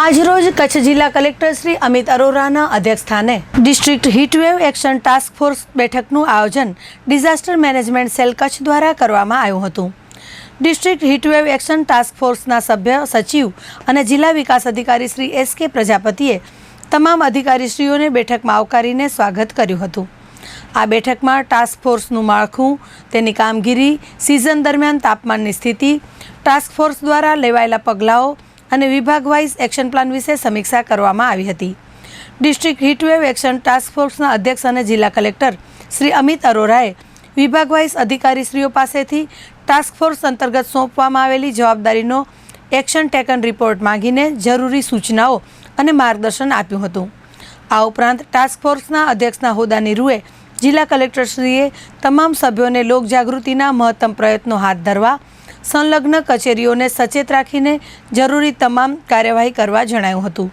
આજરોજ કચ્છ જિલ્લા કલેક્ટર શ્રી અમિત અરોરાના અધ્યક્ષસ્થાને district heatwave action task force બેઠકનું આયોજન ડિઝાસ્ટર મેનેજમેન્ટ સેલ કચ્છ દ્વારા કરવામાં આવ્યું હતું. ડિસ્ટ્રિક્ટ હીટવેવ એક્શન ટાસ્ક ફોર્સના સભ્ય, સચિવ અને જિલ્લા વિકાસ અધિકારી શ્રી એસ કે પ્રજાપતિએ તમામ અધિકારીશ્રીઓને બેઠકમાં આવકારીને સ્વાગત કર્યું હતું. આ બેઠકમાં ટાસ્ક ફોર્સનું માળખું, તેની કામગીરી, સિઝન દરમિયાન તાપમાનની સ્થિતિ, ટાસ્ક ફોર્સ દ્વારા લેવાયેલા પગલાઓ અને વિભાગ વાઇઝ એક્શન પ્લાન વિશે સમીક્ષા કરવામાં આવી હતી. ડિસ્ટ્રિક્ટ હીટવેવ એક્શન ટાસ્ક ફોર્સના અધ્યક્ષ અને જિલ્લા કલેક્ટર શ્રી અમિત અરોરાએ વિભાગ વાઇઝ અધિકારીશ્રીઓ પાસેથી ટાસ્ક ફોર્સ અંતર્ગત સોંપવામાં આવેલી જવાબદારીનો એક્શન ટેકન રિપોર્ટ માંગીને જરૂરી સૂચનાઓ અને માર્ગદર્શન આપ્યું હતું. આ ઉપરાંત ટાસ્ક ફોર્સના અધ્યક્ષના હોદાની રૂએ જિલ્લા કલેક્ટરશ્રીએ તમામ સભ્યોને લોકજાગૃતિના મહત્તમ પ્રયત્નો હાથ ધરવા સંલગ્ન કચેરીઓને સચેત રાખીને જરૂરી તમામ કાર્યવાહી કરવા જણાવ્યું હતું.